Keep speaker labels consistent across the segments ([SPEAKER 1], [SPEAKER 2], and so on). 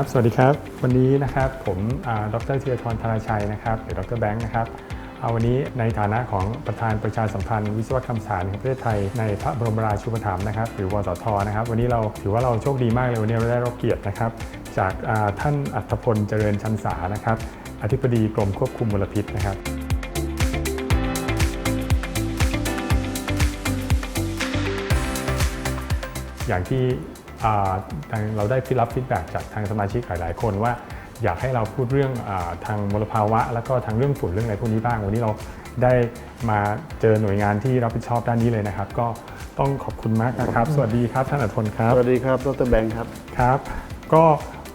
[SPEAKER 1] ครับ สวัสดีครับ วันนี้นะครับผมดรเทียทรธนาชัยนะครับหรือดรแบงค์นะครับเอาวันนี้ในฐานะของประธานประชาสัมพันธ์วิศวกรรมศาสตร์แห่งประเทศไทยในพระบรมราชูปถัมภ์นะครับหรือวสทนะครับ วันนี้เราถือว่าเราโชคดีมากเลยวันนี้เราได้รับเกียรตินะครับ จากท่านอัธพลเจริญชันษานะครับ อธิบดีกรมควบคุมมลพิษนะครับอย่างที่ เราได้รับฟีดแบ็กจากทางสมาชิกหลาย ๆ คนว่าอยากให้เราพูดเรื่องอาทางมลภาวะ แล้วก็ทางเรื่องฝุ่นเรื่องอะไรพวกนี้บ้าง วันนี้เราได้มาเจอหน่วยงานที่รับผิดชอบด้านนี้เลยนะครับ ก็ต้องขอบคุณมากนะครับ สวัสดีครับท่านอัธพลครับ
[SPEAKER 2] สวัสดีครับดรแบงค์ครับ
[SPEAKER 1] ครับ ก็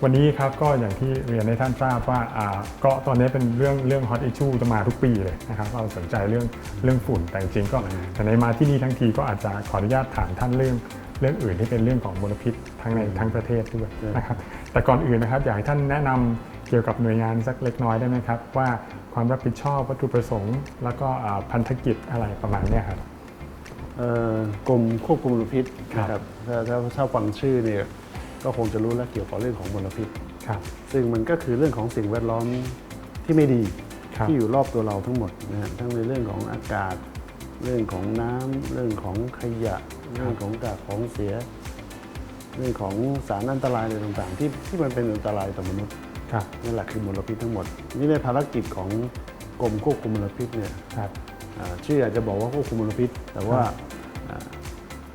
[SPEAKER 1] วันนี้ครับก็อย่างที่เรียนให้ท่านทราบว่าอ่าก็ตอนนี้เป็นเรื่องเรื่องฮอตอิชชูจะมาทุกปีเลยนะครับเราสนใจเรื่องเรื่องฝุ่นแต่จริงๆก็แต่ในมาที่นี่ทั้งทีก็อาจจะขออนุญาตถามท่านเรื่องเรื่องอื่นที่เป็นเรื่องของมลพิษทั้งในทั้งประเทศด้วยนะครับแต่ก่อนอื่นนะครับอยากให้ท่านแนะนำเกี่ยวกับหน่วยงานสักเล็กน้อยได้ไหมครับ ว่าความรับผิดชอบวัตถุประสงค์ แล้วก็อ่าพันธกิจอะไรประมาณเนี้ยครับ
[SPEAKER 2] เอ่อกรมควบคุมมลพิษ
[SPEAKER 1] ครับ
[SPEAKER 2] นะครับถ้าถ้าถ้าฟังชื่อเนี่ยก็คงจะรู้แล้วเกี่ยวกับเรื่องของมลพิษ
[SPEAKER 1] ครับ
[SPEAKER 2] ซึ่งมันก็คือเรื่องของสิ่งแวดล้อมที่ไม่ดี
[SPEAKER 1] ครับ
[SPEAKER 2] ที่อยู่รอบตัวเราทั้งหมดนะฮะทั้งในเรื่องของอากาศ เรื่องของน้ำเรื่องของขยะ เรื่องของกากของเสีย เรื่องของสารอันตรายอะไรต่างๆ ที่ที่มันเป็นอันตรายต่อมนุษย์
[SPEAKER 1] ครับ
[SPEAKER 2] นั่นแหละคือมลพิษทั้งหมด นี่ในภารกิจของกรมควบคุมมลพิษเนี่ย
[SPEAKER 1] ครับ
[SPEAKER 2] อ่าชื่ออาจจะบอกว่าควบคุมมลพิษ แต่ว่าอ่า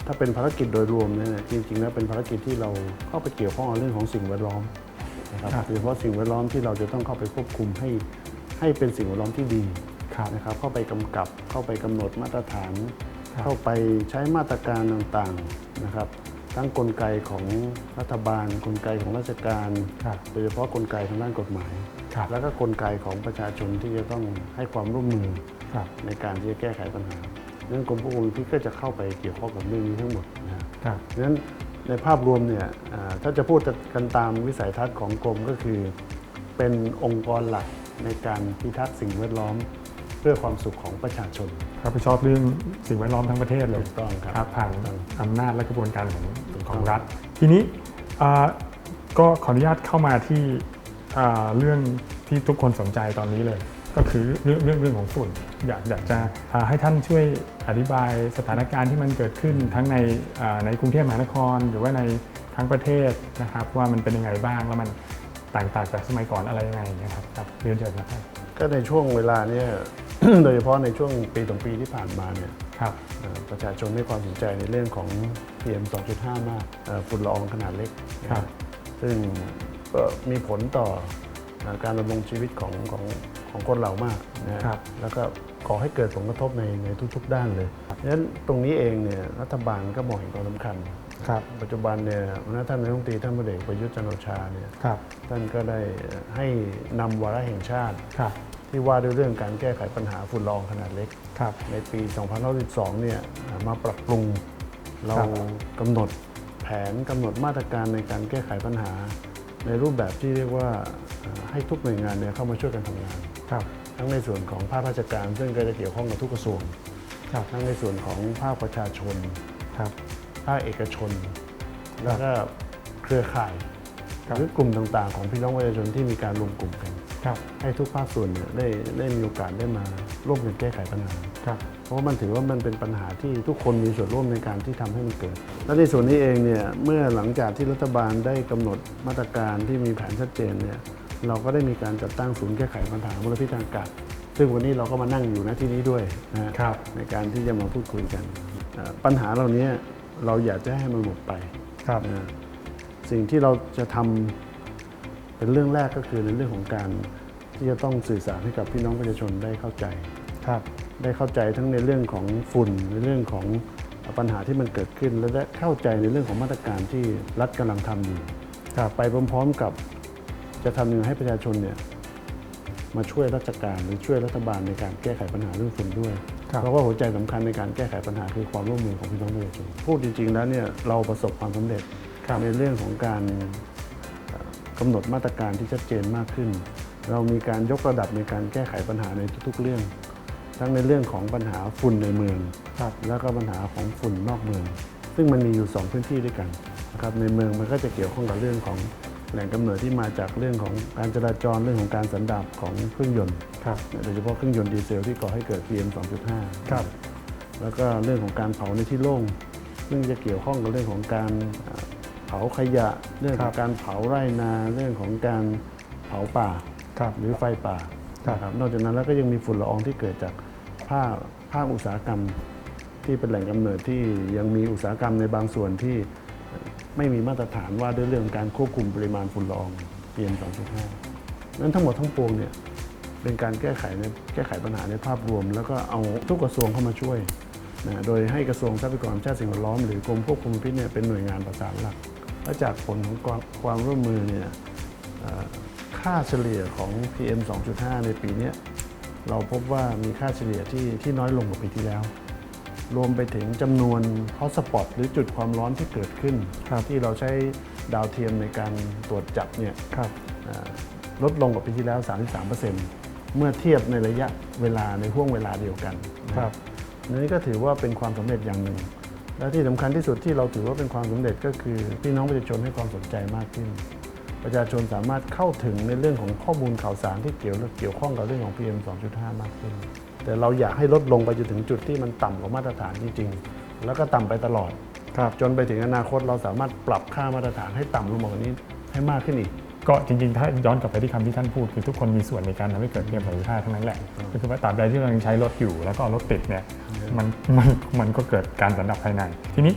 [SPEAKER 2] ถ้าเป็นภารกิจโดยรวมเนี่ยจริงๆแล้วเป็นภารกิจที่เราเข้าไปเกี่ยวข้องกับเรื่องของสิ่งแวดล้อมนะครับ
[SPEAKER 1] ครับ
[SPEAKER 2] โดยเฉพาะสิ่งแวดล้อมที่เราจะต้องเข้าไปควบคุมให้ให้เป็นสิ่งแวดล้อมที่ดี
[SPEAKER 1] ครับ
[SPEAKER 2] นะครับเข้าไปกำกับเข้าไปกำหนดมาตรฐาน
[SPEAKER 1] ครับ
[SPEAKER 2] เข้าไปใช้มาตรการต่างๆนะครับ ทั้งกลไกของรัฐบาล กลไกของราชการ
[SPEAKER 1] ครับ
[SPEAKER 2] โดยเฉพาะกลไกทางด้านกฎหมาย
[SPEAKER 1] ครับ
[SPEAKER 2] แล้วก็กลไกของประชาชนที่จะต้องให้ความร่วมมือ
[SPEAKER 1] ครับ
[SPEAKER 2] ในการที่จะแก้ไขปัญหาเรื่องกรมควบคุมมลพิษก็จะเข้าไปเกี่ยวข้องกับเรื่องนี้ทั้งหมดนะฮะ
[SPEAKER 1] ครับ
[SPEAKER 2] ดังนั้นในภาพรวมเนี่ยอ่าถ้าจะพูดกันตามวิสัยทัศน์ของกรมก็คือ เป็นองค์กรหลักในการพิทักษ์สิ่งแวดล้อม เพื่อความสุขของประชาชน
[SPEAKER 1] รับผิดชอบเรื่องสิ่งแวดล้อมทั้งประเทศเลย
[SPEAKER 2] ถูกต้องครับ
[SPEAKER 1] ครับผ่าน
[SPEAKER 2] ถูกต้อง
[SPEAKER 1] อำนาจและกระบวนการของ
[SPEAKER 2] ถูกต้อง
[SPEAKER 1] ของรัฐ ทีนี้อ่าก็ขออนุญาตเข้ามาที่อ่าเรื่องที่ทุกคนสนใจตอนนี้เลย ก็คือเรื่องเรื่องเรื่องของฝุ่น อยากอยากจะอ่าให้ท่านช่วยอธิบายสถานการณ์ที่มันเกิดขึ้นทั้งในอ่าในกรุงเทพมหานคร หรือว่าในทั้งประเทศนะครับ ว่ามันเป็นยังไงบ้างแล้วมันต่างจากสมัยก่อนอะไรยังไงอย่างเงี้ยครับครับเรียนเชิญนะครับ
[SPEAKER 2] ก็ในช่วงเวลาเนี้ โดยเฉพาะในช่วงปีสองปีที่ผ่านมาเนี่ย
[SPEAKER 1] ครับ
[SPEAKER 2] เอ่อประชาชนให้ความสนใจในเรื่องของ PM 2.5 มากเอ่อฝุ่นละอองขนาดเล็ก
[SPEAKER 1] ครับ
[SPEAKER 2] ซึ่งก็มีผลต่อเอ่อการดำรงชีวิตของของของคนเรามากนะฮะ
[SPEAKER 1] ครับ
[SPEAKER 2] แล้วก็ก่อให้เกิดผลกระทบในในทุกๆ ด้านเลยดังนั้นตรงนี้เองเนี่ยรัฐบาลก็มองเห็นความสำคัญ
[SPEAKER 1] ครับ
[SPEAKER 2] ปัจจุบันเนี่ยหัวหน้าท่านนายกรัฐมนตรีท่านพลเอกประยุทธ์จันทร์โอชาเนี่ย
[SPEAKER 1] ครับ
[SPEAKER 2] ท่านก็ได้ให้นำวาระแห่งชาติ
[SPEAKER 1] ครับ
[SPEAKER 2] ที่ว่าด้วยเรื่องการแก้ไขปัญหาฝุ่นละอองขนาดเล็ก
[SPEAKER 1] ครับ
[SPEAKER 2] ในปี2512เนี่ยมาปรับปรุงเรา
[SPEAKER 1] ครับ
[SPEAKER 2] กำหนดแผนกำหนดมาตรการในการแก้ไขปัญหา ในรูปแบบที่เรียกว่าเอ่อให้ทุกหน่วยงานเนี่ยเข้ามาช่วยกันทำงาน
[SPEAKER 1] ครับ
[SPEAKER 2] ทั้งในส่วนของภาคราชการ ซึ่งก็จะเกี่ยวข้องกับทุกกระทรวง
[SPEAKER 1] ครับ
[SPEAKER 2] ทั้งในส่วนของภาคประชาชน
[SPEAKER 1] ครับ
[SPEAKER 2] ภาคเอกชน แล้วก็เครือข่าย
[SPEAKER 1] ครับ
[SPEAKER 2] หรือกลุ่มต่างๆ ของพี่น้องประชาชนที่มีการรวมกลุ่มกัน
[SPEAKER 1] ครับ
[SPEAKER 2] ให้ทุกภาคส่วนเนี่ยได้ได้มีโอกาสได้มาร่วมกันแก้ไขปัญหา
[SPEAKER 1] ครับ
[SPEAKER 2] เพราะว่ามันถือว่ามันเป็นปัญหาที่ทุกคนมีส่วนร่วมในการที่ทำให้มันเกิด และในส่วนนี้เองเนี่ยเมื่อหลังจากที่รัฐบาลได้กำหนดมาตรการที่มีแผนชัดเจนเนี่ยเราก็ได้มีการจัดตั้งศูนย์แก้ไขปัญหามลพิษทางอากาศซึ่งวันนี้เราก็มานั่งอยู่ณที่นี้ด้วยนะฮะ
[SPEAKER 1] ครับ
[SPEAKER 2] ในการที่จะมาพูดคุยกันเอ่อปัญหาเหล่านี้เราอยากจะให้มันหมดไป
[SPEAKER 1] ครับ
[SPEAKER 2] นะฮะสิ่งที่เราจะทำ เป็นเรื่องแรกก็คือในเรื่องของการที่จะต้องสื่อสารให้กับพี่น้องประชาชนได้เข้าใจ
[SPEAKER 1] ครับ
[SPEAKER 2] ได้เข้าใจทั้งในเรื่องของฝุ่นในเรื่องของปัญหาที่มันเกิดขึ้น และได้เข้าใจในเรื่องของมาตรการที่รัฐกำลังทำอยู่
[SPEAKER 1] ครับ
[SPEAKER 2] ไปพร้อมๆกับจะทำยังไงให้ประชาชนเนี่ยมาช่วยราชการหรือช่วยรัฐบาลในการแก้ไขปัญหาเรื่องฝุ่นด้วย
[SPEAKER 1] ครับ
[SPEAKER 2] เพราะว่าหัวใจสำคัญในการแก้ไขปัญหาคือความร่วมมือของพี่น้องประชาชนพูดจริงๆแล้วเนี่ยเราประสบความสำเร็จ
[SPEAKER 1] ครับ
[SPEAKER 2] ในเรื่องของการเอ่อ กำหนดมาตรการที่ชัดเจนมากขึ้น เรามีการยกระดับในการแก้ไขปัญหาในทุกๆเรื่อง ทั้งในเรื่องของปัญหาฝุ่นในเมือง
[SPEAKER 1] ครับ
[SPEAKER 2] แล้วก็ปัญหาของฝุ่นนอกเมือง ซึ่งมันมีอยู่ 2 พื้นที่ด้วยกันนะครับในเมืองมันก็จะเกี่ยวข้องกับเรื่องของแหล่งกำเนิดที่มาจากเรื่องของการจราจรเรื่องของการสันดาปของเครื่องยนต์
[SPEAKER 1] ครับ
[SPEAKER 2] โดยเฉพาะเครื่องยนต์ดีเซลที่ก่อให้เกิด PM 2.5
[SPEAKER 1] ครับ
[SPEAKER 2] แล้วก็เรื่องของการเผาในที่โล่ง ซึ่งจะเกี่ยวข้องกับเรื่องของการ เอ่อเผาขยะ เรื่องของการเผาไร่นาเรื่องของการเผาป่า
[SPEAKER 1] ครับ
[SPEAKER 2] หรือไฟป่า
[SPEAKER 1] ครับ
[SPEAKER 2] นะครับนอกจากนั้นแล้วก็ยังมีฝุ่นละอองที่เกิดจากภาคภาคอุตสาหกรรม ที่เป็นแหล่งกำเนิดที่ยังมีอุตสาหกรรมในบางส่วนที่ไม่มีมาตรฐานว่าด้วยเรื่องการควบคุมปริมาณฝุ่นละออง PM 2.5นั้นทั้งหมดทั้งปวงเนี่ยเป็นการแก้ไขในแก้ไขปัญหาในภาพรวม แล้วก็เอาทุกกระทรวงเข้ามาช่วยนะโดยให้กระทรวงทรัพยากรธรรมชาติสิ่งแวดล้อมหรือกรมควบคุมมลพิษเนี่ยเป็นหน่วยงานประสานหลัก และจากผลของความความร่วมมือเนี่ยเอ่อค่าเฉลี่ยของ PM 2.5 ในปีเนี้ยเราพบว่ามีค่าเฉลี่ยที่ที่น้อยลงกว่าปีที่แล้ว รวมไปถึงจำนวนฮอตสปอตหรือจุดความร้อนที่เกิดขึ้น
[SPEAKER 1] ครับ
[SPEAKER 2] ที่เราใช้ดาวเทียมในการตรวจจับเนี่ย
[SPEAKER 1] ครับ
[SPEAKER 2] อ่าลดลงกว่าปีที่แล้ว 33%เมื่อเทียบในระยะเวลาในห่วงเวลาเดียวกันนะครับนี่ก็ถือว่าเป็นความสำเร็จอย่างหนึ่ง และที่สำคัญที่สุดที่เราถือว่าเป็นความสำเร็จก็คือพี่น้องประชาชนให้ความสนใจมากขึ้น ประชาชนสามารถเข้าถึงในเรื่องของข้อมูลข่าวสารที่เกี่ยวเกี่ยวข้องกับเรื่องของ PM 2.5 มากขึ้น แต่เราอยากให้ลดลงไปจนถึงจุดที่มันต่ำกว่ามาตรฐานจริงๆ แล้วก็ต่ำไปตลอด
[SPEAKER 1] ครับ
[SPEAKER 2] จนไปถึงอนาคตเราสามารถปรับค่ามาตรฐานให้ต่ำลงมากว่านี้ให้มากขึ้นอีก
[SPEAKER 1] ก็จริงๆ ถ้าย้อนกลับไปที่คำที่ท่านพูดคือทุกคนมีส่วนในการทำให้เกิดเพียงประสิทธิภาพทั้งนั้นแหละก็คือว่าตราบใดที่เรายังใช้รถอยู่ แล้วก็รถติดเนี่ยมันมันมันก็เกิดการสันดับภายใน ทีนี้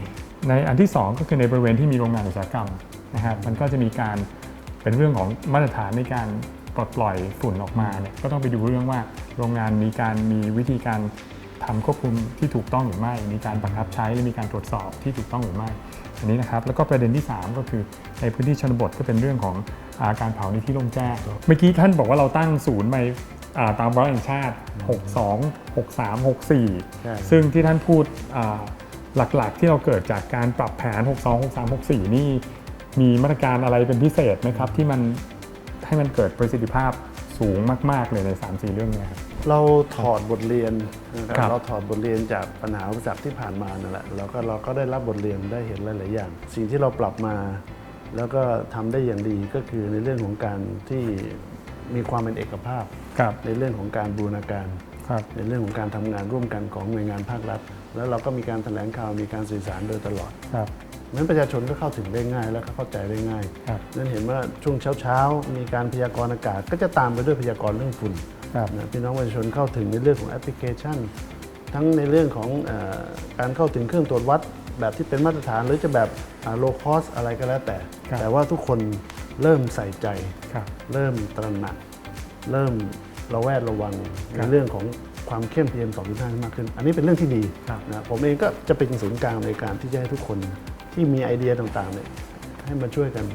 [SPEAKER 1] ในอันที่ 2 ก็คือในบริเวณที่มีโรงงานอุตสาหกรรมนะครับมันก็จะมีการเป็นเรื่องของมาตรฐานในการปลดปล่อยฝุ่นออกมาเนี่ยก็ต้องไปดูเรื่องว่าโรงงานมีการมีวิธีการทำควบคุมที่ถูกต้องหรือไม่ มีการบังคับใช้และมีการตรวจสอบที่ถูกต้องหรือไม่ อันนี้นะครับแล้วก็ประเด็นที่ 3 ก็คือในพื้นที่ชนบทก็เป็นเรื่องของอาการเผาในที่โล่งแจ้งเมื่อกี้ท่านบอกว่าเราตั้งศูนย์ไปอ่าตามวาระแห่งชาติ 62 63 64
[SPEAKER 2] ใช่
[SPEAKER 1] ซึ่งที่ท่านพูดอ่าหลักๆ ที่เราเกิดจากการปรับแผน 62 63 64 นี่มีมาตรการอะไรเป็นพิเศษไหมครับที่มันให้มันเกิดประสิทธิภาพ สูงมาก ๆ เลยใน 3-4 เรื่องเนี้ครับ
[SPEAKER 2] เราถอดบทเรียนนะค
[SPEAKER 1] ครั
[SPEAKER 2] รับบ เราถอดบทเรียนจากปัญหาอุปสรรคที่ผ่านมานั่นแหละแล้วก็เราก็ได้รับบทเรียนได้เห็นหลาย ๆ อย่าง สิ่งที่เราปรับมา แล้วก็ทำได้อย่างดีก็คือในเรื่องของการที่มีความเป็นเอกภาพ
[SPEAKER 1] ครับ
[SPEAKER 2] ในเรื่องของการบูรณาการ
[SPEAKER 1] ครับ
[SPEAKER 2] ในเรื่องของการทำงานร่วมกันของหน่วยงานภาครัฐ แล้วเราก็มีการแถลงข่าวมีการสื่อสารโดยตลอด
[SPEAKER 1] ครับ
[SPEAKER 2] นั้นประชาชนก็เข้าถึงได้ง่ายและก็เข้าใจได้ง่าย
[SPEAKER 1] ครับ
[SPEAKER 2] นั้นเห็นว่าช่วงเช้าๆ มีการพยากรณ์อากาศ ก็จะตามไปด้วยพยากรณ์เรื่องฝุ่น
[SPEAKER 1] ครับ
[SPEAKER 2] นะพี่น้องประชาชนเข้าถึงในเรื่องของแอปพลิเคชัน ทั้งในเรื่องของเออการเข้าถึงเครื่องตรวจวัด แบบที่เป็นมาตรฐานหรือจะแบบโลคอสอะไรก็แล้วแต่
[SPEAKER 1] ครับ
[SPEAKER 2] แต่ว่าทุกคนเริ่มใส่ใจ
[SPEAKER 1] ครับ
[SPEAKER 2] เริ่มตระหนัก เริ่มระแวดระวัง
[SPEAKER 1] ครั
[SPEAKER 2] ใน
[SPEAKER 1] บ
[SPEAKER 2] เรื่องของความเข้ม PM 2.5 มากขึ้น อันนี้เป็นเรื่องที่ดี
[SPEAKER 1] ครับ
[SPEAKER 2] นะผมเองก็จะเป็นศูนย์กลางในการที่จะให้ทุกคน ที่มีไอเดียต่างๆเนี่ยให้มาช่วยกัน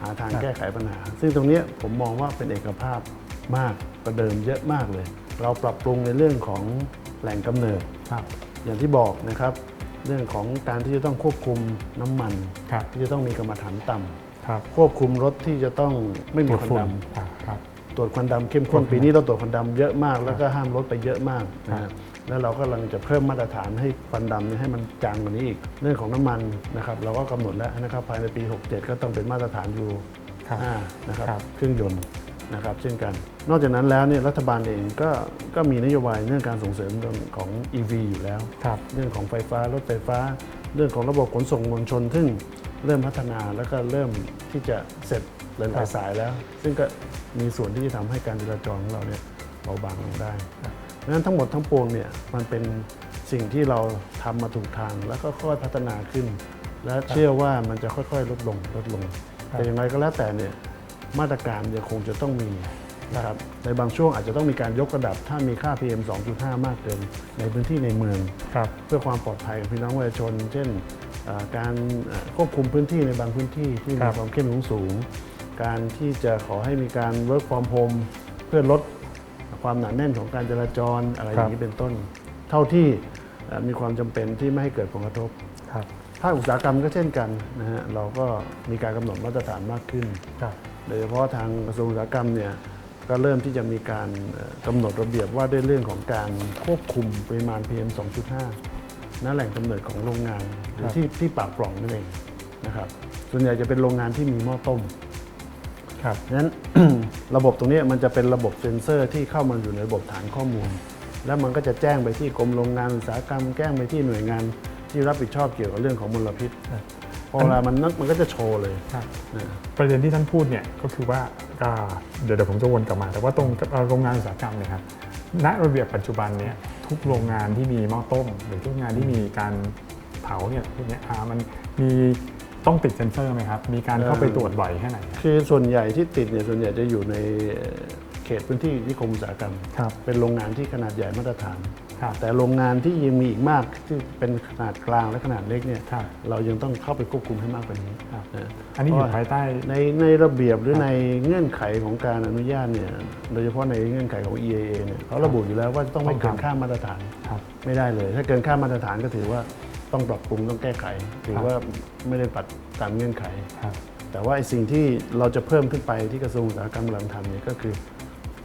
[SPEAKER 2] หาทางแก้ไขปัญหา ซึ่งตรงเนี้ยผมมองว่าเป็นเอกภาพมากประเดิมเยอะมากเลย เราปรับปรุงในเรื่องของแหล่งกำเนิด
[SPEAKER 1] ครับ
[SPEAKER 2] อย่างที่บอกนะครับ เรื่องของการที่จะต้องควบคุมน้ำมัน
[SPEAKER 1] ครับ
[SPEAKER 2] ที่จะต้องมีกรรมฐานต่ำ
[SPEAKER 1] ครับ
[SPEAKER 2] ควบคุมรถที่จะต้องไม่มีควัน
[SPEAKER 1] ฝุ่
[SPEAKER 2] ดำ
[SPEAKER 1] อ่าครับ
[SPEAKER 2] ตรวจควันดำเข้มข้นปีนี้เราตรวจควันดำเยอะมาก แล้วก็ห้ามรถไปเยอะมากนะ
[SPEAKER 1] ครั
[SPEAKER 2] ฮะ
[SPEAKER 1] บ
[SPEAKER 2] แล้วเราก็กำลังจะเพิ่มมาตรฐานให้ควันดำเนี่ยให้มันจางกว่านี้อีก เรื่องของน้ำมันนะครับเราก็กำหนดแล้วนะครับภายในปี 67 ก็ต้องเป็นมาตรฐานยู
[SPEAKER 1] ครับ
[SPEAKER 2] 5นะครับ
[SPEAKER 1] ครับ
[SPEAKER 2] เครื่องยนต์นะครับเช่นกัน นอกจากนั้นแล้วเนี่ยรัฐบาลเองก็ก็มีนโยบายเรื่องการส่งเสริมเรื่องของ EV อยู่แล้ว
[SPEAKER 1] ครับ
[SPEAKER 2] เรื่องของไฟฟ้ารถไฟฟ้า เรื่องของระบบขนส่งมวลชน ซึ่งเริ่มพัฒนาแล้วก็เริ่มที่จะเสร็จห
[SPEAKER 1] ครั
[SPEAKER 2] ลาย
[SPEAKER 1] บ
[SPEAKER 2] ๆสายแล้ว ซึ่งก็มีส่วนที่จะทำให้การจราจรของเราเนี่ยเบาบางลงได้ ดังนั้นทั้งหมดทั้งปวงเนี่ยมันเป็นสิ่งที่เราทำมาถูกทาง แล้วก็ค่อยพัฒนาขึ้น และเชื่อว่ามันจะค่อยๆ ลดลงลดลง
[SPEAKER 1] ครับ
[SPEAKER 2] แต่อย่างไรก็แล้วแต่เนี่ยมาตรการยังคงจะต้องมีนะครับในบางช่วงอาจจะต้องมีการยกระดับ ถ้ามีค่า PM 2.5 มากเกินในพื้นที่ในเมือง
[SPEAKER 1] ครับ
[SPEAKER 2] เพื่อความปลอดภัยของพี่น้องประชาชน เช่นเอ่อการเอ่อควบคุมพื้นที่ในบางพื้นที่ที่
[SPEAKER 1] ครั
[SPEAKER 2] มี
[SPEAKER 1] บ
[SPEAKER 2] ความเข้มข้นสูง การที่จะขอให้มีการ work from home เพื่อลด ความหนาแน่นของการจราจรอะไรอย่างนี้เป็นต้น เท่าที่เอ่อมีความจำเป็นที่ไม่ให้เกิดผลกระทบ
[SPEAKER 1] ครับ
[SPEAKER 2] ภาคอุตสาหกรรมก็เช่นกันนะฮะเราก็มีการกำหนดมาตรฐานมากขึ้น
[SPEAKER 1] ครับ
[SPEAKER 2] โดยเฉพาะทางกระทรวงอุตสาหกรรมเนี่ยก็เริ่มที่จะมีการเอ่อกำหนดระเบียบว่าด้วยเรื่องของการควบคุมปริมาณ PM 2.5ณแหล่งกำเนิดของโรงงานหรือ
[SPEAKER 1] ครับ
[SPEAKER 2] ที่ที่ปากปล่องนั่นเองนะครับส่วนใหญ่จะเป็นโรงงานที่มีหม้อต้ม
[SPEAKER 1] ครับ
[SPEAKER 2] งั้น ระบบตรงเนี้ยมันจะเป็นระบบเซ็นเซอร์ที่เข้ามาอยู่ในระบบฐานข้อมูล แล้วมันก็จะแจ้งไปที่กรมโรงงานอุตสาหกรรมแจ้งไปที่หน่วยงานที่รับผิดชอบเกี่ยวกับเรื่องของมลพิษ
[SPEAKER 1] ครับ
[SPEAKER 2] พอเวลามันนักมันก็จะโชว์เลย
[SPEAKER 1] ครับ
[SPEAKER 2] นะ
[SPEAKER 1] ประเด็นที่ท่านพูดเนี่ยก็คือว่าอ่าเดี๋ยวเดี๋ยวผมจะวนกลับมา แต่ว่าตรงเอ่อโรงงานอุตสาหกรรมเนี่ยครับณระเบียบปัจจุบันเนี่ยทุกโรงงานที่มีหม้อต้ม หรือทุกโรงงานที่มีการเผาเนี่ยพวกเนี้ยอ่ามันมี ต้องติดเซ็นเซอร์ไหมครับ มีการเข้าไปตรวจบ่อยแค่ไหนครับ
[SPEAKER 2] คือส่วนใหญ่ที่ติดเนี่ยส่วนใหญ่จะอยู่ในเขตพื้นที่นิคมอุตสาหกรรม
[SPEAKER 1] ครับ
[SPEAKER 2] เป็นโรงงานที่ขนาดใหญ่มาตรฐาน
[SPEAKER 1] ครับ
[SPEAKER 2] แต่โรงงานที่ยังมีอีกมากที่เป็นขนาดกลางและขนาดเล็กเนี่ย
[SPEAKER 1] ครับ
[SPEAKER 2] เรายังต้องเข้าไปควบคุมให้มากกว่านี้
[SPEAKER 1] ครับ
[SPEAKER 2] นะ
[SPEAKER 1] อันนี้อยู่ภายใต้
[SPEAKER 2] ในในระเบียบหรือในเงื่อนไขของการอนุญาตเนี่ยโดยเฉพาะในเงื่อนไขของ EAA เนี่ยเขาระบุอยู่แล้วว่าต้องไม่เกินค่ามาตรฐาน
[SPEAKER 1] ครับ
[SPEAKER 2] ไม่ได้เลย ถ้าเกินค่ามาตรฐานก็ถือว่า ต้องปรับปรุงต้องแก้ไขถือ
[SPEAKER 1] ครับ
[SPEAKER 2] ว่าไม่ได้ปัดตามเงื่อนไข
[SPEAKER 1] ครับ
[SPEAKER 2] แต่ว่าไอ้สิ่งที่เราจะเพิ่มขึ้นไปที่กระทรวงอุตสาหกรรมกำลังทำเนี่ยก็คือ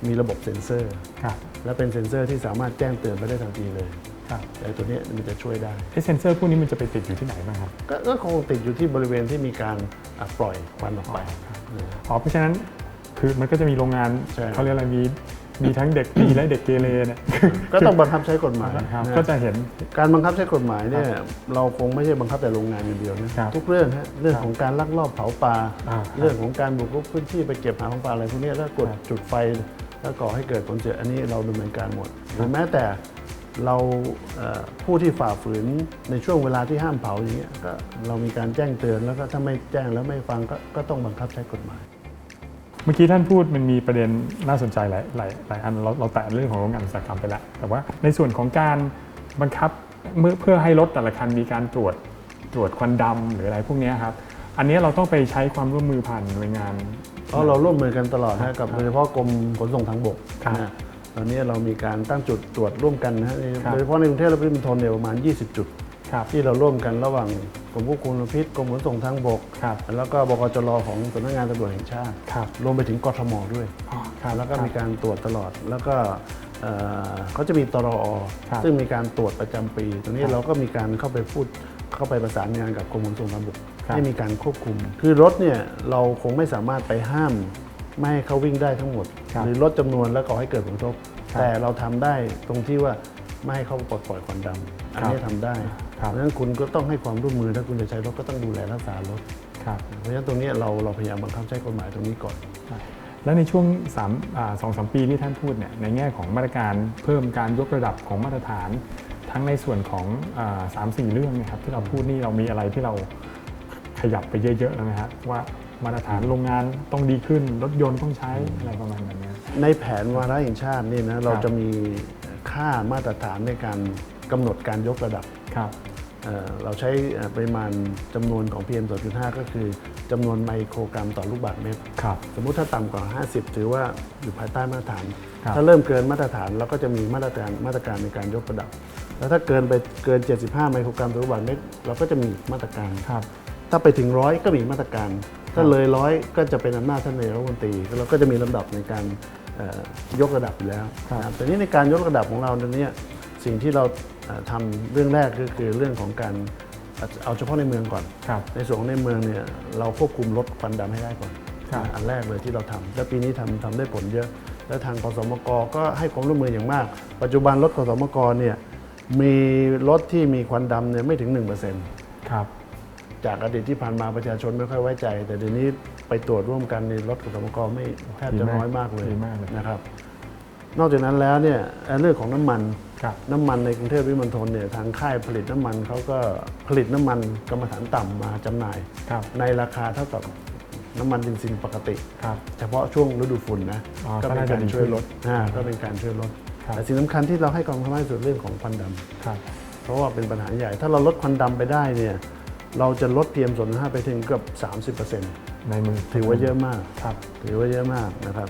[SPEAKER 2] มีระบบเซ็นเซอร์
[SPEAKER 1] ครับ
[SPEAKER 2] และเป็นเซ็นเซอร์ที่สามารถแจ้งเตือนไปได้ทันทีเลย
[SPEAKER 1] ครับ
[SPEAKER 2] แต่ตัวเนี้ยมันจะช่วยได้
[SPEAKER 1] ไอ้เซ็นเซอร์พวกนี้มันจะไปติดอยู่ที่ไหนบ้างครับ
[SPEAKER 2] ก็ก็คงติดอยู่ที่บริเวณที่มีการอะปล่อยควันออกไป
[SPEAKER 1] อ๋อเพราะฉะนั้นคือมันก็จะมีโรงงาน
[SPEAKER 2] ใช่
[SPEAKER 1] เขาเรียกอะไรมี มีทั้งเด็กดีและเด็กเกเรเนี่ย
[SPEAKER 2] ก็ต้องบังคับใช้กฎหมาย
[SPEAKER 1] ครับ
[SPEAKER 2] นะ
[SPEAKER 1] ก็จะเห็น
[SPEAKER 2] การบังคับใช้กฎหมายเนี่ยเราคงไม่ใช่บังคับแต่โรงงานอย่างเดียวนะครับทุกเรื่องฮะเรื่อง
[SPEAKER 1] ครับ
[SPEAKER 2] ของการลักลอบเผาป่า
[SPEAKER 1] อ่า
[SPEAKER 2] เรื่องของการบุกรุกพื้นที่ไปเก็บหาของป่าอะไรพวกเนี้ยแล้วกด
[SPEAKER 1] ครับ
[SPEAKER 2] จุดไฟแล้วก่อให้เกิดผลเสียอันนี้เราดำเนินการหมดหรือแม้แต่เราเอ่อผู้ที่ฝ่าฝืนในช่วงเวลาที่ห้ามเผาอย่างเงี้ยก็เรามีการแจ้งเตือนแล้วก็ถ้าไม่แจ้งแล้วไม่ฟังก็ก็ต้องบังคับใช้กฎหมาย
[SPEAKER 1] เมื่อกี้ท่านพูดมันมีประเด็นน่าสนใจหลายหลายหลายอันเราเราแตะเรื่องของโรงงานอุตสาหกรรมไปแล้ว แต่ว่าในส่วนของการบังคับเมื่อเพื่อให้รถแต่ละคันมีการตรวจตรวจควันดำหรืออะไรพวกเนี้ยครับ อันนี้เราต้องไปใช้ความร่วมมือผ่านหน่วยงาน
[SPEAKER 2] เพราะเราร่วมมือกันตลอด
[SPEAKER 1] ครั
[SPEAKER 2] นะ
[SPEAKER 1] บ
[SPEAKER 2] กับ
[SPEAKER 1] ครับ
[SPEAKER 2] โดยเฉพาะกรมขนส่งทางบก
[SPEAKER 1] ครับ
[SPEAKER 2] นะตอนนี้เรามีการตั้งจุดตรวจร่วมกันนะฮะใน
[SPEAKER 1] ครับ
[SPEAKER 2] โดยเฉพาะในกรุงเทพและปริมณฑลเนี่ยประมาณ 20 จุด
[SPEAKER 1] ครับ
[SPEAKER 2] ที่เราร่วมกันระหว่างกรมควบคุมมลพิษกรมขนส่งทางบก
[SPEAKER 1] ครับ
[SPEAKER 2] แล้วก็บกจรของสำนักงานตำรวจแห่งชาติ
[SPEAKER 1] ครับ
[SPEAKER 2] รวมไปถึงกทมด้วย
[SPEAKER 1] อ๋อครับ
[SPEAKER 2] แล้วก็
[SPEAKER 1] ครับ
[SPEAKER 2] มีการตรวจตลอดแล้วก็เอ่อเขาจะมีตรอ
[SPEAKER 1] ครับ
[SPEAKER 2] ซึ่งมีการตรวจประจำปี ตรงนี้
[SPEAKER 1] ครับ
[SPEAKER 2] เราก็มีการเข้าไปพูดเข้าไปประสานงานกับกรมขนส่งทางบก
[SPEAKER 1] ครับ
[SPEAKER 2] ให้มีการควบคุม คือรถเนี่ยเราคงไม่สามารถไปห้ามไม่ให้เขาวิ่งได้ทั้งหมด
[SPEAKER 1] ครับ
[SPEAKER 2] หรือลดจำนวนแล้วก่อให้เกิดผลกระทบ
[SPEAKER 1] ครับ
[SPEAKER 2] แต่เราทำได้ตรงที่ว่า ไม่ให้เขาปลดปล่อยควันดำอันนี้ทำได้
[SPEAKER 1] ครับ
[SPEAKER 2] เพราะฉะนั้นคุณก็ต้องให้ความร่วมมือถ้าคุณจะใช้รถก็ต้องดูแลรักษารถ
[SPEAKER 1] ครับ
[SPEAKER 2] เพราะฉะนั้นตรงนี้เราเราพยายามบังคับใช้กฎหมายตรงนี้ก่อน
[SPEAKER 1] แล้วในช่วง3อ่าสองสามปีที่ท่านพูดเนี่ยในแง่ของมาตรการเพิ่มการยกระดับของมาตรฐาน ทั้งในส่วนของอ่าสามสี่เรื่องเนะครับที่เราพูดนี่เรามีอะไรที่เราขยับไปเยอะๆแล้วไหมครับว่า มาตรฐานโรงงานต้องดีขึ้น รถยนต์ต้องใช้อะไรประมาณแบบเนี้ย
[SPEAKER 2] ในแผนวาระแห่งชาตินี่นะเราจะมีค่ามาตรฐานในการกำหนดการยกระดับ
[SPEAKER 1] ครับ
[SPEAKER 2] เอ่อเราใช้เอ่อปริมาณจำนวนของ PM 2.5 ก็คือจำนวนไมโครกรัมต่อลูกบาศก์เมตร
[SPEAKER 1] ครับ
[SPEAKER 2] สมมุติถ้าต่ำกว่า 50 ถือว่าอยู่ภายใต้มาตรฐาน
[SPEAKER 1] ครับ
[SPEAKER 2] ถ้าเริ่มเกินมาตรฐานเราก็จะมีมาตรการมาตรการในการยกระดับ แล้วถ้าเกินไปเกิน 75 ไมโครกรัมต่อลูกบาศก์เมตรเราก็จะมีมาตรการ
[SPEAKER 1] ครับ
[SPEAKER 2] ถ้าไปถึงร้อยก็มีมาตรการ ถ้าเลยร้อยก็จะเป็นอำนาจท่านนายกรัฐมนตรีเราก็จะมีลำดับในการเอ่อยกระดับอยู่แล้ว
[SPEAKER 1] ครับ
[SPEAKER 2] นะครับแต่นี้ในการยกระดับของเราเนี่ยสิ่งที่เราเอ่อทำเรื่องแรกก็คือเรื่องของการเอาเอาเฉพาะในเมืองก่อน
[SPEAKER 1] ครับ
[SPEAKER 2] ในส่วนของในเมืองเนี่ยเราควบคุมลดควันดำให้ได้ก่อน
[SPEAKER 1] ครับ
[SPEAKER 2] อันแรกเลยที่เราทำและปีนี้ทำทำได้ผลเยอะ และทางกสมกก็ให้ความร่วมมืออย่างมาก ปัจจุบันรถกสมกเนี่ยมีรถที่มีควันดำเนี่ยไม่ถึง1%
[SPEAKER 1] ครับ
[SPEAKER 2] จากอดีตที่ผ่านมาประชาชนไม่ค่อยไว้ใจ แต่เดี๋ยวนี้ไปตรวจร่วมกันในรถขนส่งกไม่แทบจะน้อยมากเลย
[SPEAKER 1] ดีมากเลย
[SPEAKER 2] นะครับ นอกจากนั้นแล้วเนี่ยเรื่องของน้ำมัน
[SPEAKER 1] ครับ
[SPEAKER 2] น้ำมันในกรุงเทพวิมณฑลเนี่ยทางค่ายผลิตน้ำมันเขาก็ผลิตน้ำมันกรรมฐานต่ำมาจำหน่าย
[SPEAKER 1] ครับ
[SPEAKER 2] ในราคาเท่ากับน้ำมันเบนซินปกติ
[SPEAKER 1] ครับ
[SPEAKER 2] เฉพาะช่วงฤดูฝุ่นนะ
[SPEAKER 1] อ๋อ
[SPEAKER 2] ก็เป็น
[SPEAKER 1] ก็น่าจะ
[SPEAKER 2] การ
[SPEAKER 1] ดี
[SPEAKER 2] ช่วย
[SPEAKER 1] ขึ้น
[SPEAKER 2] ลดอ่าก็เป็นการช่วยลด
[SPEAKER 1] ครับ
[SPEAKER 2] แต่สิ่งสำคัญที่เราให้ความสำคัญที่สุดเรื่องของควันดำ
[SPEAKER 1] ครับ
[SPEAKER 2] เพราะว่าเป็นปัญหาใหญ่ ถ้าเราลดควันดำไปได้เนี่ย เราจะลด PM 2.5 ไปถึงเกือบ 30%
[SPEAKER 1] ในมือ
[SPEAKER 2] ถือว่าเยอะมาก
[SPEAKER 1] ครับ
[SPEAKER 2] ถือว่าเยอะมากนะครับ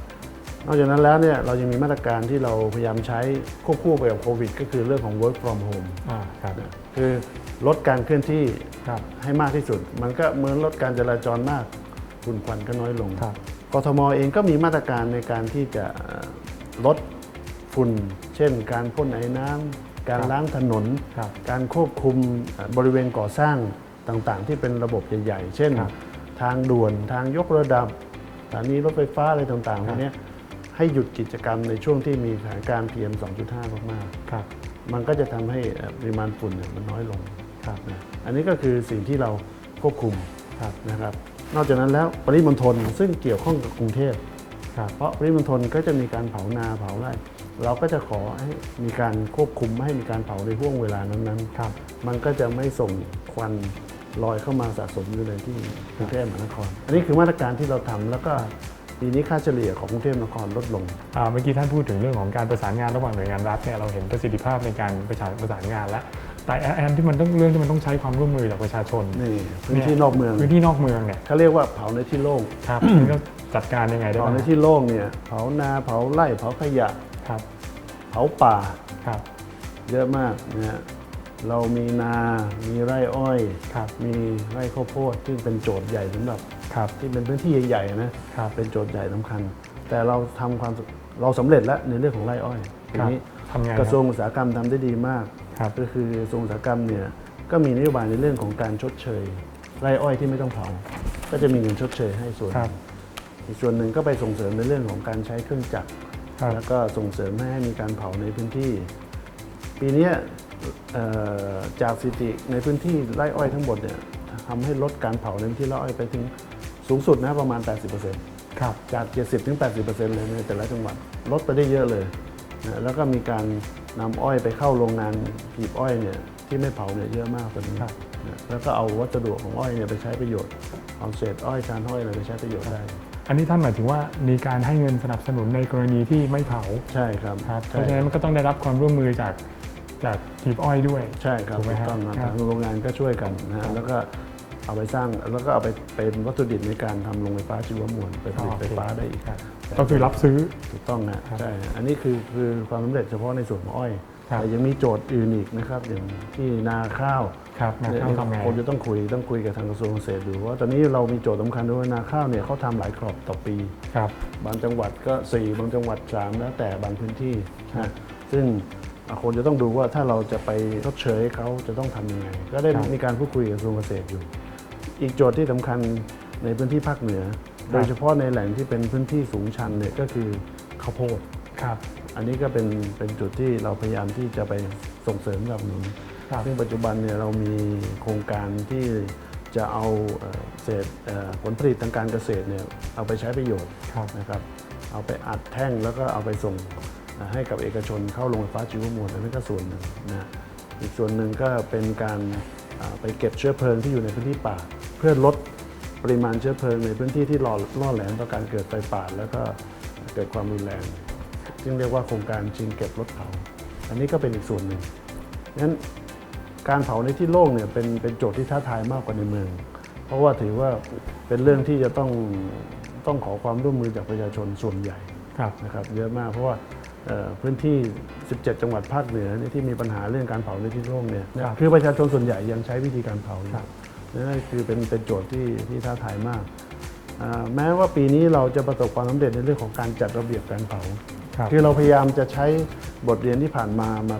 [SPEAKER 2] นอกจากนั้นแล้วเนี่ยเรายังมีมาตรการที่เราพยายามใช้ควบคู่ไปกับโควิด ก็คือเรื่องของ work from home
[SPEAKER 1] อ่าครับ
[SPEAKER 2] คือลดการเคลื่อนที่
[SPEAKER 1] ครับ
[SPEAKER 2] ให้มากที่สุด มันก็เหมือนลดการจราจรมากฝุ่นควันก็น้อยลง
[SPEAKER 1] ครับ
[SPEAKER 2] กทมเองก็มีมาตรการในการที่จะเอ่อลดฝุ่น เช่น การพ่นไอ้น้ำการ
[SPEAKER 1] ครับ
[SPEAKER 2] ล้างถนน
[SPEAKER 1] ครับ
[SPEAKER 2] การควบคุมเอ่อบริเวณก่อสร้าง ต่างๆ ที่เป็นระบบใหญ่ๆ เช่น
[SPEAKER 1] ครับ
[SPEAKER 2] ทางด่วนทางยกระดับสถานีรถไฟฟ้าอะไรต่างๆพวกเนี้ยให้หยุดกิจกรรมในช่วงที่มีสถานการณ์ PM 2.5 มาก
[SPEAKER 1] ครับ
[SPEAKER 2] ๆมันก็จะทำให้เอ่อปริมาณฝุ่นเนี่ยมันน้อยลง
[SPEAKER 1] ครับ
[SPEAKER 2] นะอันนี้ก็คือสิ่งที่เราควบคุม
[SPEAKER 1] ครับ
[SPEAKER 2] นะครับ นอกจากนั้นแล้วปริมณฑลซึ่งเกี่ยวข้องกับกรุงเทพ
[SPEAKER 1] ครับ
[SPEAKER 2] เพราะปริมณฑลก็จะมีการเผานาเผาไร่เราก็จะขอให้มีการควบคุมไม่ให้มีการเผาในห่วงเวลานั้นๆ
[SPEAKER 1] ครับ
[SPEAKER 2] มันก็จะไม่ส่งควัน ลอยเข้ามาสะสมอยู่ในที่กรุงเทพมหานคร อันนี้คือมาตรการที่เราทำแล้วก็ปีนี้ค่าเฉลี่ยของกรุงเทพมหานครลดลง
[SPEAKER 1] อ่าเมื่อกี้ท่านพูดถึงเรื่องของการประสานงานระหว่างหน่วยงานรัฐเนี่ยเราเห็นประสิทธิภาพในการประสานประสานงานแล้วแต่แอนที่มันต้องเรื่องที่มันต้องใช้ความร่วมมือจากประชาชน
[SPEAKER 2] นี่พื้นที่นอกเมือง
[SPEAKER 1] พื้นที่นอกเมืองเนี่ย
[SPEAKER 2] เขาเรียกว่าเผาในที่โล่ง
[SPEAKER 1] ครับมันก็จัดการยังไงได้
[SPEAKER 2] เผา
[SPEAKER 1] บ้าง
[SPEAKER 2] ในที่โล่งเนี่ยเผานาเผาไร่เผาขยะ
[SPEAKER 1] ครับ
[SPEAKER 2] เผาป่า
[SPEAKER 1] ครับ
[SPEAKER 2] เยอะมากนะฮะ เรามีนา มีไร่อ้อย
[SPEAKER 1] ครับ
[SPEAKER 2] มีไร่ข้าวโพดซึ่งเป็นโจทย์ใหญ่สำหรับ
[SPEAKER 1] ครับ
[SPEAKER 2] ที่เป็นพื้นที่ใหญ่ๆนะครับเป็นโจทย์ใหญ่สำคัญ แต่เราทำความเราสำเร็จแล้วในเรื่องของไร่อ้อยที
[SPEAKER 1] ครับ
[SPEAKER 2] นี้
[SPEAKER 1] ทำไง
[SPEAKER 2] กระทรวงอุตสาหกรรมทำได้ดีมาก
[SPEAKER 1] ครับ
[SPEAKER 2] ก็คือกระทรวงอุตสาหกรรมเนี่ยก็มีนโยบายในเรื่องของการชดเชย ไร่อ้อยที่ไม่ต้องเผาก็จะมีเงินชดเชยให้ส่วนห
[SPEAKER 1] ครั
[SPEAKER 2] นึ่
[SPEAKER 1] บ
[SPEAKER 2] งอีกส่วนหนึ่งก็ไปส่งเสริมในเรื่องของการใช้เครื่องจักร
[SPEAKER 1] ครับ
[SPEAKER 2] แล้วก็ส่งเสริมให้มีการเผาในพื้นที่ ปีเนี้ยเอ่อ จากสถิติในพื้นที่ไร่อ้อยทั้งหมดเนี่ยทำให้ลดการเผาในพื้นที่ไร่อ้อยไปถึงสูงสุดนะประมาณ 80%
[SPEAKER 1] ครับ
[SPEAKER 2] จาก 70ถึง80%เลยในแต่ละจังหวัดลดไปได้เยอะเลยนะแล้วก็มีการนำอ้อยไปเข้าโรงงานหีบอ้อยเนี่ยที่ไม่เผาเนี่ยเยอะมากตอนนี้
[SPEAKER 1] ครับ
[SPEAKER 2] นะแล้วก็เอาวัสดุของอ้อยเนี่ยไปใช้ประโยชน์เอาเศษอ้อยชานอ้อยอะไรไปใช้ประโยชน์ได้
[SPEAKER 1] อันนี้ท่านหมายถึงว่ามีการให้เงินสนับสนุนในกรณีที่ไม่เผา
[SPEAKER 2] ใช่ครับ
[SPEAKER 1] ครับเพ
[SPEAKER 2] ใช่
[SPEAKER 1] ราะฉะนั้นมันก็ต้องได้รับความร่วมมือจาก จากหีบอ้อยด้วย
[SPEAKER 2] ใช่ครับ
[SPEAKER 1] ถูกไหม
[SPEAKER 2] ถูก
[SPEAKER 1] ครับ
[SPEAKER 2] ต้องนะ
[SPEAKER 1] ครั
[SPEAKER 2] ทา
[SPEAKER 1] บ
[SPEAKER 2] งโรงงานก็ช่วยกันนะฮะแล้วก็เอาไปสร้างแล้วก็เอาไปเป็นวัตถุดิบในการทำโรงไฟฟ้าชีวมวลไปผลิตไฟฟ้าได้อีก
[SPEAKER 1] ครับ ก็คือรับซื้อ
[SPEAKER 2] ถูกต้องนะครับใช่อันนี้คือคือความสำเร็จเฉพาะในส่วนของอ้อย
[SPEAKER 1] ครับ
[SPEAKER 2] แต่ยังมีโจทย์อื่นอีกนะครับอย่างที่นาข้าว
[SPEAKER 1] ครับนาข้าวทำไง
[SPEAKER 2] ผมจะต้องคุยต้องคุยกับทางกระทรวงเกษตรดูว่าตอนนี้เรามีโจทย์สำคัญด้วยว่านาข้าวเนี่ยเขาทำหลายครอบต่อปี
[SPEAKER 1] ครับ
[SPEAKER 2] บางจังหวัดก็ 4 บางจังหวัด 3 แล้วแต่บางพื้นที่นะซึ่ง อะคนจะต้องดูว่าถ้าเราจะไปชดเชยให้เขาจะต้องทำยังไง ก็ได้
[SPEAKER 1] ครับ
[SPEAKER 2] มีการพูดคุยกับกระทรวงเกษตรอยู่ อีกโจทย์ที่สำคัญในพื้นที่ภาคเหนือ โดยเฉพาะในแหล่งที่เป็นพื้นที่สูงชันเนี่ยก็คือข้าวโพด
[SPEAKER 1] ครับ
[SPEAKER 2] อันนี้ก็เป็นเป็นจุดที่เราพยายามที่จะไปส่งเสริมสนับสนุน
[SPEAKER 1] ครับ
[SPEAKER 2] ซึ่งปัจจุบันเนี่ยเรามีโครงการที่จะเอาเอ่อเศษเอ่อผลผลิตทางการเกษตรเนี่ยเอาไปใช้ประโยชน์
[SPEAKER 1] ครับ
[SPEAKER 2] นะครับ เอาไปอัดแท่งแล้วก็เอาไปส่งอ่า ให้กับเอกชนเข้าโรงไฟฟ้าชีวมวลอันนี้ก็ส่วนหนึ่งนะอีกส่วนหนึ่งก็เป็นการอ่าไปเก็บเชื้อเพลิงที่อยู่ในพื้นที่ป่า เพื่อลดปริมาณเชื้อเพลิงในพื้นที่ที่ล่อล่อแหลมต่อการเกิดไฟป่าแล้วก็เกิดความรุนแรงซึ่งเรียกว่าโครงการชิงเก็บลดเผา อันนี้ก็เป็นอีกส่วนหนึ่งงั้นการเผาในที่โล่งเนี่ยเป็นเป็นโจทย์ที่ท้าทายมากกว่าในเมือง เพราะว่าถือว่าเป็นเรื่องที่จะต้องต้องขอความร่วมมือจากประชาชนส่วนใหญ่
[SPEAKER 1] ครับ
[SPEAKER 2] นะครับเยอะมากเพราะว่าเอ่อ พื้นที่ 17 จังหวัดภาคเหนือเนี่ยที่มีปัญหาเรื่องการเผาในที่โล่งเนี่ย
[SPEAKER 1] ครับ
[SPEAKER 2] คือประชาชนส่วนใหญ่ยังใช้วิธีการเผาอยู่
[SPEAKER 1] ครับ
[SPEAKER 2] นั่นคือเป็นเป็นโจทย์ที่ที่ท้าทายมากอ่าแม้ว่าปีนี้เราจะประสบความสำเร็จในเรื่องของการจัดระเบียบการเผา
[SPEAKER 1] ครับ
[SPEAKER 2] คือเราพยายามจะใช้บทเรียนที่ผ่านมามา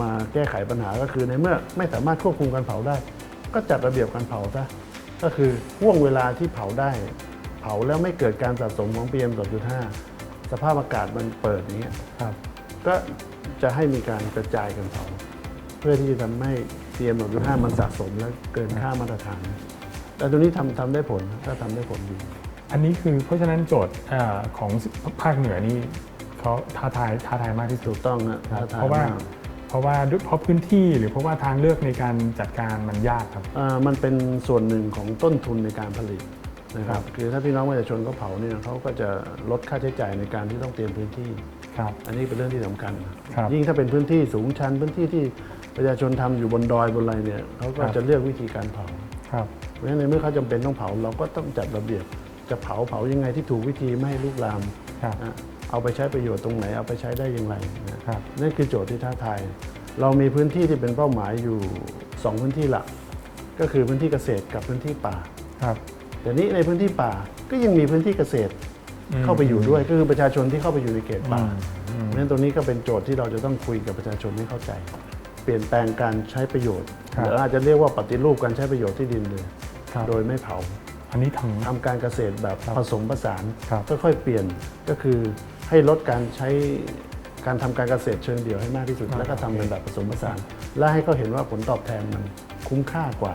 [SPEAKER 2] มาแก้ไขปัญหาก็คือในเมื่อไม่สามารถควบคุมการเผาได้ ก็จัดระเบียบการเผาซะก็คือห่วงเวลาที่เผาได้ เผาแล้วไม่เกิดการสะสมของ PM 2.5 สภาพอากาศมันเปิดอย่างเงี้ย
[SPEAKER 1] ครับ
[SPEAKER 2] ก็จะให้มีการกระจายกันเผาเพื่อที่จะทำให้ PM 2.5มันสะสมและเกินค่ามาตรฐาน แต่ตัวนี้ทำทำได้ผลถ้าทำได้ผลดี
[SPEAKER 1] อันนี้คือเพราะฉะนั้นโจทย์เอ่อของภาคเหนือนี่เขาท้าทายท้าทายมากที่สุ
[SPEAKER 2] ถู
[SPEAKER 1] ด
[SPEAKER 2] กต้องนะ
[SPEAKER 1] ครับ
[SPEAKER 2] ท้ทย
[SPEAKER 1] เพราะว่า
[SPEAKER 2] มก
[SPEAKER 1] เพราะว่าด้วยเพราะพื้นที่หรือเพราะว่าทางเลือกในการจัดการมันยากครับ
[SPEAKER 2] อ่ามันเป็นส่วนหนึ่งของต้นทุนในการผลิต นะค
[SPEAKER 1] ครั
[SPEAKER 2] รับบคือถ้าพี่น้องประชาชนเขาเผาเนี่ยเขาก็จะลดค่าใช้จ่ายในการที่ต้องเตรียมพื้นที่
[SPEAKER 1] ครับ
[SPEAKER 2] อันนี้เป็นเรื่องที่สำคัญ
[SPEAKER 1] ครับ
[SPEAKER 2] ยิ่งถ้าเป็นพื้นที่สูงชันพื้นที่ที่ประชาชนทำอยู่บนดอยบนอะไรเนี่ยเขาก็
[SPEAKER 1] ครับ
[SPEAKER 2] จะเลือกวิธีการเผา
[SPEAKER 1] ครับ
[SPEAKER 2] เพราะฉะนั้นในเมื่อเขาจำเป็นต้องเผาเราก็ต้องจัดระเบียบจะเผาเผายังไงที่ถูกวิธีไม่ให้ลุกลาม
[SPEAKER 1] ครับ
[SPEAKER 2] นะเอาไปใช้ประโยชน์ตรงไหนเอาไปใช้ได้อย่างไรนะครับนั่นคือโจทย์ที่ท้าทายเรามีพื้นที่ที่เป็นเป้าหมายอยู่สองพื้นที่หลัก ก็คือพื้นที่เกษตรกับพื้นที่ป่า
[SPEAKER 1] ครับ
[SPEAKER 2] แต่นี้ในพื้นที่ป่าก็ยังมีพื้นที่เกษตร
[SPEAKER 1] อืม
[SPEAKER 2] เข้าไปอยู่ด้วยก็คือประชาชนที่เข้าไปอยู่ในเขตป่า
[SPEAKER 1] อืม
[SPEAKER 2] เพราะฉะนั้นตรงนี้ก็เป็นโจทย์ที่เราจะต้องคุยกับประชาชนให้เข้าใจ เปลี่ยนแปลงการใช้ประโยชน์
[SPEAKER 1] ครับ
[SPEAKER 2] หรืออาจจะเรียกว่าปฏิรูปการใช้ประโยชน์ที่ดินเลย
[SPEAKER 1] ครับ
[SPEAKER 2] โดยไม่เผา
[SPEAKER 1] อันนี้ทำ
[SPEAKER 2] ทำการเกษตรแบบ
[SPEAKER 1] ครับ
[SPEAKER 2] ผสมผสาน
[SPEAKER 1] ครับ
[SPEAKER 2] ค่อยๆเปลี่ยนก็คือให้ลดการใช้การทำการเกษตรเชิงเดี่ยวให้มากที่สุด
[SPEAKER 1] อ่า
[SPEAKER 2] แล้วก็ทำเป็น
[SPEAKER 1] โอเค
[SPEAKER 2] แบบผสมผสาน และให้เขาเห็นว่าผลตอบแทนมันคุ้มค่ากว่า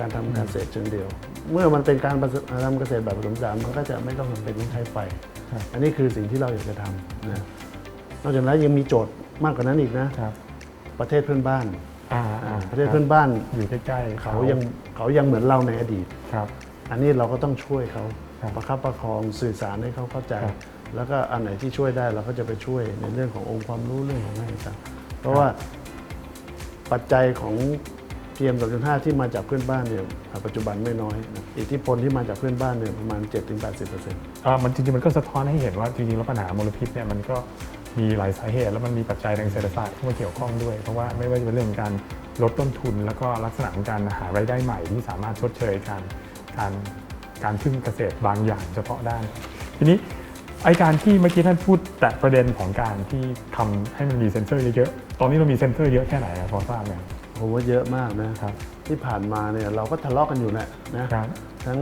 [SPEAKER 2] การทำการเกษตรเชิงเดี่ยว เมื่อมันเป็นการผสมทำเกษตรแบบผสมผสานมันก็จะไม่ต้องจำเป็นต้องใช้ไฟ
[SPEAKER 1] ครับ
[SPEAKER 2] อันนี้คือสิ่งที่เราอยากจะทำนะนอกจากนั้นยังมีโจทย์มากกว่านั้นอีกนะ
[SPEAKER 1] ครับ
[SPEAKER 2] ประเทศเพื่อนบ้าน
[SPEAKER 1] อ่าอ่า
[SPEAKER 2] ประเทศเพื่อนบ้าน
[SPEAKER 1] อยู่ใกล้ๆ
[SPEAKER 2] เขายังเขายังเหมือนเราในอดีต
[SPEAKER 1] ครับ
[SPEAKER 2] อันนี้เราก็ต้องช่วยเขา
[SPEAKER 1] ครับ
[SPEAKER 2] ประคับประคองสื่อสารให้เขาเข้าใจ
[SPEAKER 1] ครับ
[SPEAKER 2] แล้วก็อันไหนที่ช่วยได้เราก็จะไปช่วยในเรื่องขององค์ความรู้เรื่องของอะไรต่างๆเพราะว่าปัจจัยของ PM 2.5 ที่มาจากเพื่อนบ้านเนี่ยปัจจุบันไม่น้อยนะอิทธิพลที่มาจากเพื่อนบ้านเนี่ยประมาณ 7-80%
[SPEAKER 1] อ่ามันจริงๆมันก็สะท้อนให้เห็นว่าจริงๆแล้วปัญหามลพิษเนี่ยมันก็มีหลายสาเหตุ แล้วมันมีปัจจัยทางเศรษฐศาสตร์เข้ามาเกี่ยวข้องด้วย เพราะว่าไม่ว่าจะเป็นเรื่องการลดต้นทุน แล้วก็ลักษณะของการหารายได้ใหม่ที่สามารถชดเชยการการการพึ่งเกษตรบางอย่างเฉพาะด้าน ทีนี้ไอการที่เมื่อกี้ท่านพูดแต่ประเด็นของการที่ทำให้มันมีเซ็นเซอร์เยอะๆ ตอนนี้เรามีเซ็นเซอร์เยอะแค่ไหนอะพอทราบไหม
[SPEAKER 2] ผมว่าเยอะมากนะ
[SPEAKER 1] ครับ
[SPEAKER 2] ที่ผ่านมาเนี่ยเราก็ทะเลาะกันอยู่แหละนะครับ ทั้ง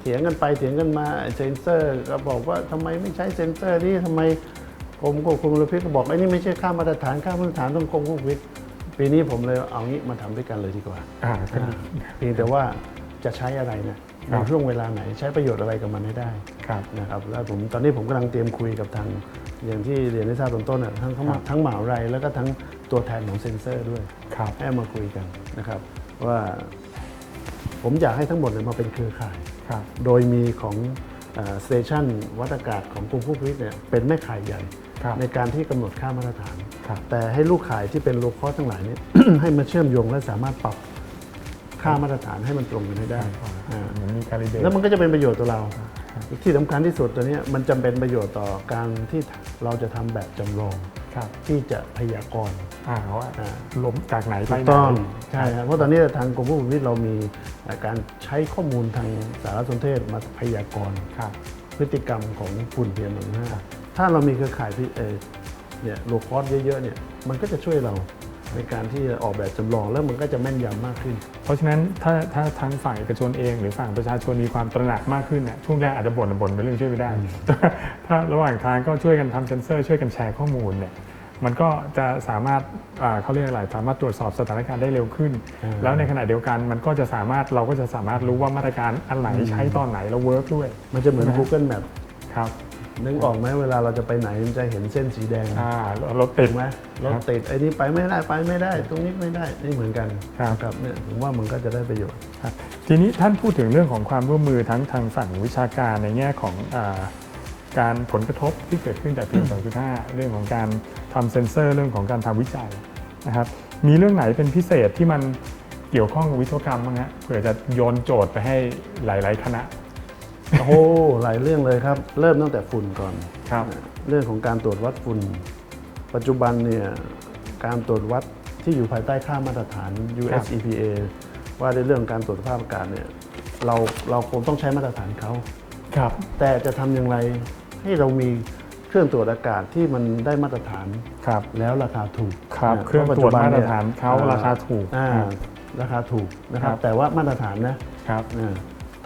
[SPEAKER 2] เถียงกันไปเถียงกันมาไอ้เซ็นเซอร์ก็บอกว่าทำไมไม่ใช้เซ็นเซอร์นี่ทำไมกรมควบคุมมลพิษก็บอกไอ้นี่ไม่ใช่ค่ามาตรฐานค่ามาตรฐานต้องกรมควบคุมมลพิษปีนี้ผมเลยเอางี้มาทำด้วยกันเลยดีกว่า
[SPEAKER 1] อ่าก็ดี
[SPEAKER 2] เพียงแต่ว่าจะใช้อะไรเนะ
[SPEAKER 1] ครั
[SPEAKER 2] ใน
[SPEAKER 1] บ
[SPEAKER 2] ช่วงเวลาไหนใช้ประโยชน์อะไรกับมันให้ได้
[SPEAKER 1] ครับ
[SPEAKER 2] นะครับแล้วผมตอนนี้ผมกำลังเตรียมคุยกับทางอย่างที่เรียนให้ทราบตอนต้นน่ะทั้งทั้ง
[SPEAKER 1] ครับ
[SPEAKER 2] ทั้งหมหาวิทยาลัยแล้วก็ทั้ง ตัวแทนของเซ็นเซอร์ด้วย
[SPEAKER 1] ครับ
[SPEAKER 2] ให้มาคุยกันนะครับว่าผมอยากให้ทั้งหมดเนี่ยมาเป็นเครือข่าย
[SPEAKER 1] ครับ
[SPEAKER 2] โดยมีของสเตชันวัดอากาศของกรมผู้ผลิตเนี่ยเป็นแม่ข่ายใหญ่
[SPEAKER 1] ครับ
[SPEAKER 2] ในการที่กำหนดค่ามาตรฐาน
[SPEAKER 1] ครับ
[SPEAKER 2] แต่ให้ลูกข่ายที่เป็นโลคอสทั้งหลายเนี่ย ให้มาเชื่อมโยงและสามารถปรับค่ามาตรฐานให้มันตรงกันให้ได้อ่า
[SPEAKER 1] เหมือนมีการิเบต
[SPEAKER 2] แล้วมันก็จะเป็นประโยชน์ต่อเราอีก ที่สำคัญที่สุดตัวเนี้ยมันจำเป็นประโยชน์ต่อการที่เราจะทำแบบจำลอง
[SPEAKER 1] ครับ
[SPEAKER 2] ที่จะพยากรณ์
[SPEAKER 1] อ่าว่า
[SPEAKER 2] อ่า
[SPEAKER 1] ล้มจากไหนไป
[SPEAKER 2] ถูก
[SPEAKER 1] ไหน
[SPEAKER 2] ต้องใช่ครับเพราะตอนนี้ทางกรมผู้ผลิตเรามีการใช้ข้อมูลทางสารสนเทศมาพยากรณ์
[SPEAKER 1] ครับ
[SPEAKER 2] พฤติกรรมของฝุ่น PM 2.5ถ้าเรามีเครือข่ายที่เอ่อเนี่ยโลคอสเยอะๆเนี่ยมันก็จะช่วยเรา ในการที่จะออกแบบจำลองแล้วมันก็จะแม่นยำมากขึ้น
[SPEAKER 1] เพราะฉะนั้นถ้าถ้าทางฝ่ายเอกชนเองหรือฝั่งประชาชนมีความตระหนักมากขึ้นเนี่ยช่วงแรกอาจจะบ่นบ่นเป็นเรื่องช่วยไม่ได้แต่ถ้าระหว่างทางก็ช่วยกันทำเซนเซอร์ช่วยกันแชร์ข้อมูลเนี่ยมันก็จะสามารถอ่าเขาเรียกอะไรสามารถตรวจสอบสถานการณ์ได้เร็วขึ้น
[SPEAKER 2] อืม
[SPEAKER 1] แล้วในขณะเดียวกันมันก็จะสามารถเราก็จะสามารถรู้ว่ามาตรการอันไหนใช้ตอนไหนแล้วเวิร์กด้วย
[SPEAKER 2] มันจะเหมือน Google Map
[SPEAKER 1] ครับ
[SPEAKER 2] นึกออกไหมเวลาเราจะไปไหนมันจะเห็นเส้นสีแดง
[SPEAKER 1] อ่าแล้วรถติด
[SPEAKER 2] ถูกไหมรถติดไอ้นี่ไปไม่ได้ไปไม่ได้ ตรงนี้ไม่ได้นี่เหมือนกัน
[SPEAKER 1] ครับ
[SPEAKER 2] ครับเนี่ยผมว่ามันก็จะได้ประโยชน์
[SPEAKER 1] ครับทีนี้ท่านพูดถึงเรื่องของความร่วมมือทั้งทางฝั่งวิชาการในแง่ของอาการผลกระทบที่เกิดขึ้นจาก PM 2.5เรื่องของการทำเซ็นเซอร์เรื่องของการทำวิจัยนะครับมีเรื่องไหนเป็นพิเศษที่มันเกี่ยวข้องกับวิศวกรรมบ้างฮะเผื่อจะโยนโจทย์ไปให้หลาย ๆ คณะ
[SPEAKER 2] โอ้โหหลายเรื่องเลยครับ เริ่มตั้งแต่ฝุ่นก่อน
[SPEAKER 1] ครับ
[SPEAKER 2] เรื่องของการตรวจวัดฝุ่น ปัจจุบันเนี่ยการตรวจวัดที่อยู่ภายใต้ค่ามาตรฐาน US EPA ว่าในเรื่องการตรวจสภาพอากาศเนี่ยเราเราคงต้องใช้มาตรฐานเขา
[SPEAKER 1] ครับ
[SPEAKER 2] แต่จะทำอย่างไรให้เรามีเครื่องตรวจอากาศที่มันได้มาตรฐาน
[SPEAKER 1] ครับ
[SPEAKER 2] แล้วราคาถูก
[SPEAKER 1] ครับ
[SPEAKER 2] นะ
[SPEAKER 1] เครื่อง
[SPEAKER 2] พาะปัจ
[SPEAKER 1] ตร
[SPEAKER 2] จุ
[SPEAKER 1] วจ
[SPEAKER 2] บัน
[SPEAKER 1] มาตร
[SPEAKER 2] เนี่ย
[SPEAKER 1] ฐานเขา
[SPEAKER 2] อ่
[SPEAKER 1] ราคาถูก
[SPEAKER 2] อ่า
[SPEAKER 1] ครับ
[SPEAKER 2] ราคาถูกนะครับ
[SPEAKER 1] ครับ
[SPEAKER 2] แต่ว่ามาตรฐานนะครับ อ่า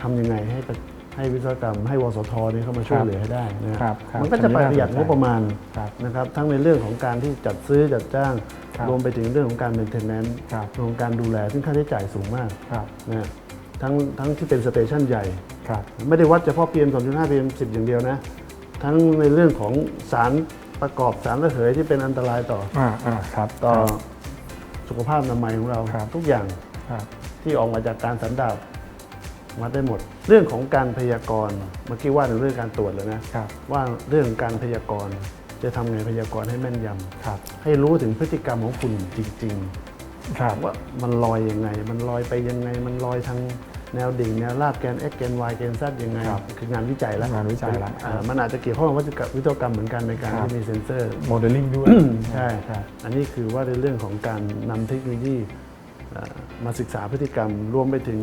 [SPEAKER 2] ทำยังไงให้ประ ให้วิศวกรรมให้วสทเนี่ยเข้ามาช่วย
[SPEAKER 1] ครับ
[SPEAKER 2] เหลือให้ได้นะครับ
[SPEAKER 1] ครับ
[SPEAKER 2] มันก็จะ
[SPEAKER 1] อันนี้
[SPEAKER 2] ประหยัด
[SPEAKER 1] น่าสนใจ
[SPEAKER 2] งบประมาณ
[SPEAKER 1] ครับ
[SPEAKER 2] นะครับทั้งในเรื่องของการที่จัดซื้อจัดจ้าง
[SPEAKER 1] ครับ
[SPEAKER 2] รวมไปถึงเรื่องของการ maintenance
[SPEAKER 1] ครับ
[SPEAKER 2] รวมของการดูแลซึ่งค่าใช้จ่ายสูงมาก
[SPEAKER 1] ครับ
[SPEAKER 2] นะทั้งทั้งที่เป็นสเตชันใหญ่
[SPEAKER 1] ครับ
[SPEAKER 2] ไม่ได้วัดเฉพาะ PM 2.5 PM 10 อย่างเดียวนะ ทั้งในเรื่องของสารประกอบสารระเหยที่เป็นอันตรายต่อ
[SPEAKER 1] อ่าอ่าครับ
[SPEAKER 2] ต่อสุขภาพอนามัยของเรา
[SPEAKER 1] ครับ
[SPEAKER 2] ทุกอย่าง
[SPEAKER 1] ครับ
[SPEAKER 2] ที่ออกมาจากการสันดาบ มาได้หมด เรื่องของการพยากรณ์เมื่อกี้ว่าถึงเรื่องการตรวจแล้วนะครับ ว่าเรื่องการพยากรณ์จะทำไงพยากรณ์ให้แม่นย
[SPEAKER 1] ครับำ
[SPEAKER 2] ให้รู้ถึงพฤติกรรมของฝุ่นจริง
[SPEAKER 1] ครับ
[SPEAKER 2] ๆ ว่ามันลอยยังไง มันลอยไปยังไง มันลอยทางแนวดิ่งแนวราบแกน x แกน y แกน z ยังไง
[SPEAKER 1] ครับ
[SPEAKER 2] คืองานวิจัยแล้ว
[SPEAKER 1] งานวิจัยละ
[SPEAKER 2] อ่ามันอาจจะเกี่ยวข้องกับวิศวกรรมเหมือนกันในการ
[SPEAKER 1] ครับ
[SPEAKER 2] ที่มีเซ็นเซอร์
[SPEAKER 1] โมเดลลิ่งด้วย
[SPEAKER 2] ใช่
[SPEAKER 1] ครับ
[SPEAKER 2] อันนี้คือว่าในเรื่องของการนำเทคโนโลยีเอ่อมาศึกษาพฤติกรรมรวมไปถึง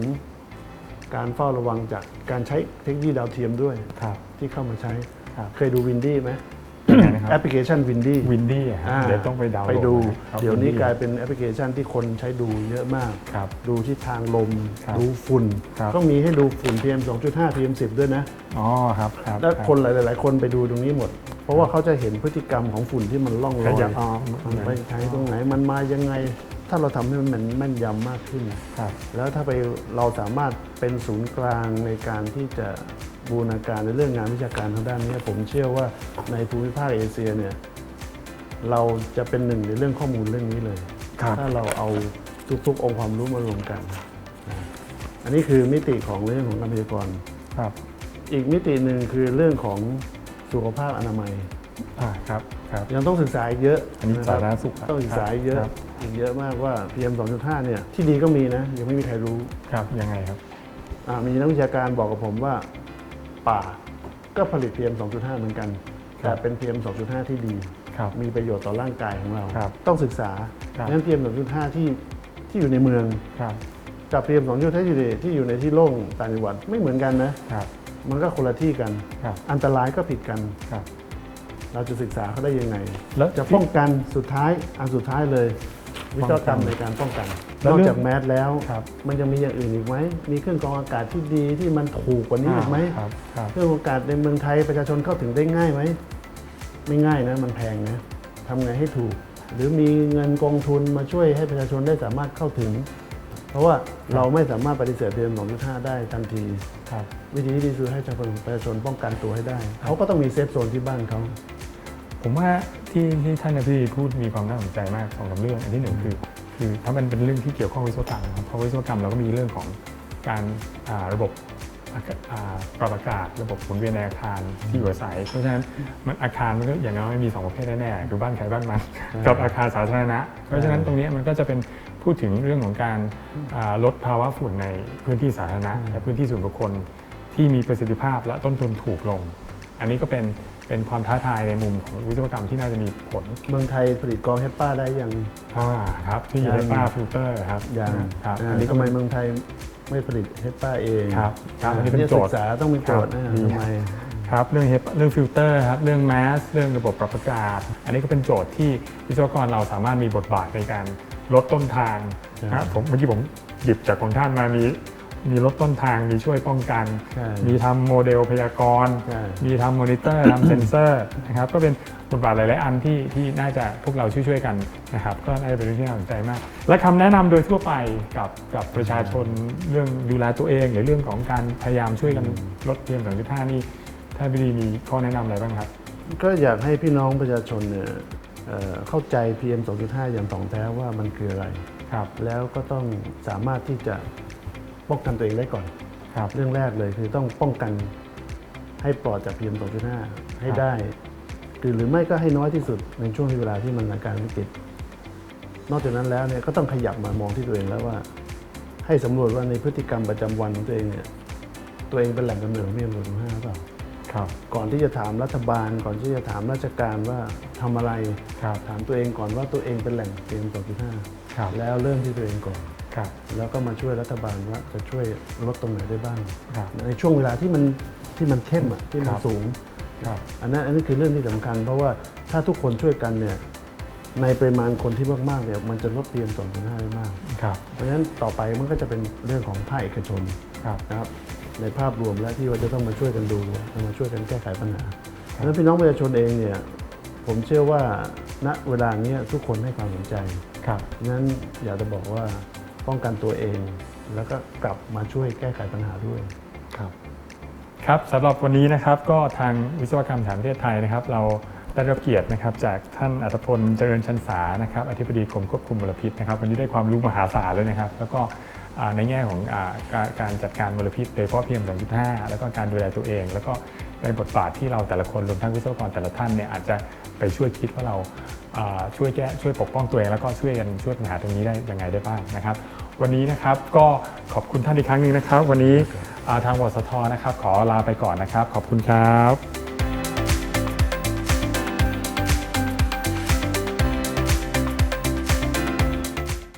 [SPEAKER 2] การเฝ้าระวังจากการใช้เทคโนโลยีดาวเทียมด้วย
[SPEAKER 1] ครับ
[SPEAKER 2] ที่เข้ามาใช้
[SPEAKER 1] ครับ
[SPEAKER 2] เคยดูวินดี้ไหม
[SPEAKER 1] ยังไงนะครับ
[SPEAKER 2] แอปพลิเคชันวินดี้
[SPEAKER 1] วินดี้เดี๋ยวต้องไปดาวน์โหล
[SPEAKER 2] ไป
[SPEAKER 1] ด
[SPEAKER 2] ดู
[SPEAKER 1] ครับ
[SPEAKER 2] เดี๋ยวนี้
[SPEAKER 1] Windy
[SPEAKER 2] กลายเป็นแอปพลิเคชันที่คนใช้ดูเยอะมาก
[SPEAKER 1] ครับ
[SPEAKER 2] ดูที่ทางลม
[SPEAKER 1] ครับ
[SPEAKER 2] ดูฝุ่น
[SPEAKER 1] ครับ
[SPEAKER 2] ก็มีให้ดูฝุ่น PM 2.5 PM 10 ด้วยนะ
[SPEAKER 1] อ๋อครับครับ
[SPEAKER 2] แล้ว
[SPEAKER 1] รับ
[SPEAKER 2] คนหลาย ๆ คนไปดูตรงนี้หมด เพราะว่าเขาจะเห็นพฤติกรรมของฝุ่นที่มันล่องล
[SPEAKER 1] ข
[SPEAKER 2] อย
[SPEAKER 1] ยับอ๋อ
[SPEAKER 2] มันไปใช้ตรงไหนมันมายังไง ถ้าเราทำให้มันแม่นยำมากขึ้น
[SPEAKER 1] ครับ
[SPEAKER 2] แล้วถ้าไปเราสามารถเป็นศูนย์กลางในการที่จะบูรณาการในเรื่องงานวิชาการทางด้านนี้ ผมเชื่อว่าในภูมิภาคเอเชียเนี่ยเราจะเป็นหนึ่งในเรื่องข้อมูลเรื่องนี้เลย
[SPEAKER 1] ครับ
[SPEAKER 2] ถ้าเราเอาทุกๆ องค์ความรู้มารวมกันนะอันนี้คือมิติของเรื่องของการพยากรณ์
[SPEAKER 1] ครับ
[SPEAKER 2] อีกมิติหนึ่งคือเรื่องของสุขภาพอนามัย
[SPEAKER 1] อ่าครับ ครับ
[SPEAKER 2] ยังต้องศึกษาอีกเยอะ
[SPEAKER 1] อันนี้ะ
[SPEAKER 2] ค
[SPEAKER 1] สา
[SPEAKER 2] บ
[SPEAKER 1] ธารณสุขครับ
[SPEAKER 2] ต้องศึกษาอีกเยอะ
[SPEAKER 1] ครับ
[SPEAKER 2] อีกเยอะมากว่า PM 2.5 เนี่ยที่ดีก็มีนะ ยังไม่มีใครรู้
[SPEAKER 1] ครับยังไงครับ
[SPEAKER 2] อ่ามีนักวิชาการบอกกับผมว่าป่าก็ผลิต PM 2.5 เหมือนกัน
[SPEAKER 1] ครั
[SPEAKER 2] แต่
[SPEAKER 1] บ
[SPEAKER 2] เป็น PM 2.5 ที่ดี
[SPEAKER 1] ครับ
[SPEAKER 2] มีประโยชน์ต่อร่างกายของเรา
[SPEAKER 1] ครับ
[SPEAKER 2] ต้องศึกษา
[SPEAKER 1] ครับ
[SPEAKER 2] งั้น PM 2.5 ที่ที่อยู่ในเมือง
[SPEAKER 1] ครับ
[SPEAKER 2] กับ PM 2.5 ที่อยู่ในที่อยู่ในที่โล่งต่างจังหวัดไม่เหมือนกันนะ
[SPEAKER 1] ครับ
[SPEAKER 2] มันก็คนละที่กัน
[SPEAKER 1] ครับ
[SPEAKER 2] อันตรายก็ผิดกัน
[SPEAKER 1] ครับ
[SPEAKER 2] เราจะศึกษาเขาได้ยังไง
[SPEAKER 1] แล้ว
[SPEAKER 2] จะป้องกันสุดท้ายอันสุดท้ายเลย วิศวกรรมในการป้องกัน
[SPEAKER 1] แล้
[SPEAKER 2] น
[SPEAKER 1] ว
[SPEAKER 2] อก
[SPEAKER 1] เรื่อง
[SPEAKER 2] จากแมสแล้ว
[SPEAKER 1] ครับ
[SPEAKER 2] มันยังมีอย่างอื่นอีกไหมมีเครื่องกรองอากาศที่ดีที่มันถูกกว่านี้อีกไหม
[SPEAKER 1] ครับครับ
[SPEAKER 2] เครื่องกรองอากาศในเมืองไทยประชาชนเข้าถึงได้ง่ายไหมไม่ง่ายนะมันแพงนะทำไงให้ถูก หรือมีเงินกองทุนมาช่วยให้ประชาชนได้สามารถเข้าถึง เพราะว่าเราไม่สามารถปฏิเสธเพียง2.5ได้ทันที
[SPEAKER 1] ครับ
[SPEAKER 2] วิธีที่ดีคือให้ประชาชนป้องกันตัวให้ได้ เขาก็ต้องมีเซฟโซนที่บ้านเขา
[SPEAKER 1] ผมว่าที่ที่ท่านอธิบดีพูดมีความน่าสนใจมากสองสามเรื่อง อันที่หนึ่งคือคือถ้ามันเป็นเรื่องที่เกี่ยวข้องวิศวกรรมนะครับเพราะวิศวกรรมเราก็มีเรื่องของการอ่าระบบอากาศอ่าปรับอากาศระบบหมุนเวียนในอาคารที่อยู่อาศัย เพราะฉะนั้นมันอาคารมันก็อย่างน้อยมีสองประเภทแน่ๆคือบ้านใครบ้านมันกับอาคารสาธารณะ เพราะฉะนั้นตรงนี้มันก็จะเป็นพูดถึงเรื่องของการอ่าลดภาวะฝุ่นในพื้นที่สาธารณะและพื้นที่ส่วนบุคคลที่มีประสิทธิภาพและต้นทุนถูกลง อันนี้ก็เป็น เป็นความท้าทายในมุมของวิศวกรรมที่น่าจะมีผล
[SPEAKER 2] เมืองไทยผลิตกรองเฮปป้าได้ยัง
[SPEAKER 1] อ่าครับที่อยู่ในป้าฟิลเตอร์ครับ
[SPEAKER 2] ยัง
[SPEAKER 1] ครับ
[SPEAKER 2] อ่า
[SPEAKER 1] อันนี้ก็
[SPEAKER 2] ทำไม
[SPEAKER 1] เป็น
[SPEAKER 2] เมืองไทยไม่ผลิตเฮปป้าเอง
[SPEAKER 1] ครับครับอันนี้เป็น
[SPEAKER 2] ที่
[SPEAKER 1] โจ
[SPEAKER 2] ศึ
[SPEAKER 1] ทย์
[SPEAKER 2] กษาต้องมีโจทย์
[SPEAKER 1] ครับ
[SPEAKER 2] นะ
[SPEAKER 1] ดี
[SPEAKER 2] ทำไม
[SPEAKER 1] ครับเรื่องเฮปเรื่องฟิลเตอร์ครับเรื่องแมสเรื่องระบบปรับอากาศ อันนี้ก็เป็นโจทย์ที่วิศวกรเราสามารถมีบทบาทในการลดต้นทาง
[SPEAKER 2] ใช่
[SPEAKER 1] นะครับผมเมื่อกี้ผมหยิบจากของท่านมามี มีลดต้นทางมีช่วยป้องกัน
[SPEAKER 2] ใช่
[SPEAKER 1] มีทำโมเดลพยากรณ์
[SPEAKER 2] ใช่
[SPEAKER 1] มีทำมอนิเตอร์ทำเซนเซอร์นะครับก็เป็นบทบาทหลาย ๆ อันที่ที่น่าจะพวกเราช่วยๆกันนะครับก็น่าจะเป็นเรื่องที่น่าสนใจมาก และคำแนะนำโดยทั่วไปกับกับประชาชนเรื่องดูแลตัวเอง หรือเรื่องของการพยายามช่วยกันลดเพียง2.5นี่ถ้าพี่ดีมีข้อแนะนำอะไรบ้างครับ
[SPEAKER 2] ก็อยากให้พี่น้องประชาชนเนี่ยเอ่อเข้าใจ PM 2.5 อย่างถ่องแท้ว่ามันคืออะไร
[SPEAKER 1] ครับ
[SPEAKER 2] แล้วก็ต้องสามารถที่จะ ป้องกันตัวเองได้ก่อน
[SPEAKER 1] ครับ
[SPEAKER 2] เรื่องแรกเลยคือต้องป้องกันให้ปลอดจาก PM 2.5 ให้ได้ คือหรือไม่ก็ให้น้อยที่สุดในช่วงเวลาที่มันสถานการณ์วิกฤตนอกจากนั้นแล้วเนี่ยก็ต้องขยับมามองที่ตัวเองแล้วว่า ให้สำรวจว่าในพฤติกรรมประจำวันของตัวเองเนี่ยตัวเองเป็นแหล่งกำเนิดของ PM 2.5หรือเปล่า
[SPEAKER 1] ครับ
[SPEAKER 2] ก่อนที่จะถามรัฐบาล ก่อนที่จะถามราชการว่าทำอะไร
[SPEAKER 1] ครับ
[SPEAKER 2] ถามตัวเองก่อนว่าตัวเองเป็นแหล่ง PM
[SPEAKER 1] ครับ
[SPEAKER 2] 2.5แล้วเริ่มที่ตัวเองก่อน
[SPEAKER 1] ครับ
[SPEAKER 2] แล้วก็มาช่วยรัฐบาลว่าจะช่วยลดตรงไหนได้บ้าง
[SPEAKER 1] ครับ
[SPEAKER 2] ในช่วงเวลาที่มันที่มันเข้มอะที่มั
[SPEAKER 1] คนรับ
[SPEAKER 2] สูง
[SPEAKER 1] ครับ
[SPEAKER 2] อันนั้นอันนี้คือเรื่องที่สำคัญ เพราะว่าถ้าทุกคนช่วยกันเนี่ยในปริมาณคนที่มากๆเนี่ยมันจะลด PM 2.5ได้มาก
[SPEAKER 1] ครับ
[SPEAKER 2] เพราะฉะนั้นต่อไปมันก็จะเป็นเรื่องของภาคเอกชน
[SPEAKER 1] ครับ
[SPEAKER 2] นะครับในภาพรวมและที่ว่าจะต้องมาช่วยกันดูมาช่วยกันแก้ไขปัญหาเพราะฉะนั้นพี่น้องประชาชนเองเนี่ยผมเชื่อว่าณเวลาเนี้ยทุกคนให้ความสนใจ
[SPEAKER 1] ครับ
[SPEAKER 2] งั้นอยากจะบอกว่า ป้องกันตัวเอง แล้วก็กลับมาช่วยแก้ไขปัญหาด้วย
[SPEAKER 1] ครับครับสำหรับวันนี้นะครับก็ทางวิศวกรรมฐานประเทศไทยนะครับ เราได้รับเกียรตินะครับจากท่านอัตพลเจริญชันษานะครับอธิบดีกรมควบคุมมลพิษนะครับวันนี้ได้ความรู้มหาศาลเลยนะครับ แล้วก็อ่าในแง่ของอาการการจัดการมลพิษโดยเฉพาะ PM 2.5แล้วก็การดูแลตัวเอง แล้วก็ในบทบาทที่เราแต่ละคนรวมทั้งวิศวกรแต่ละท่านเนี่ยอาจจะไปช่วยคิดว่าเราอ่าช่วยแก้ช่วยปกป้องตัวเองแล้วก็ช่วยกันช่วยปัญหาตรงนี้ได้ยังไงได้บ้างนะครับ วันนี้นะครับก็ขอบคุณท่านอีกครั้งหนึ่งนะครับ วันนี้อ่าทางวสทนะครับ ขอลาไปก่อนนะครับ ขอบคุณครับ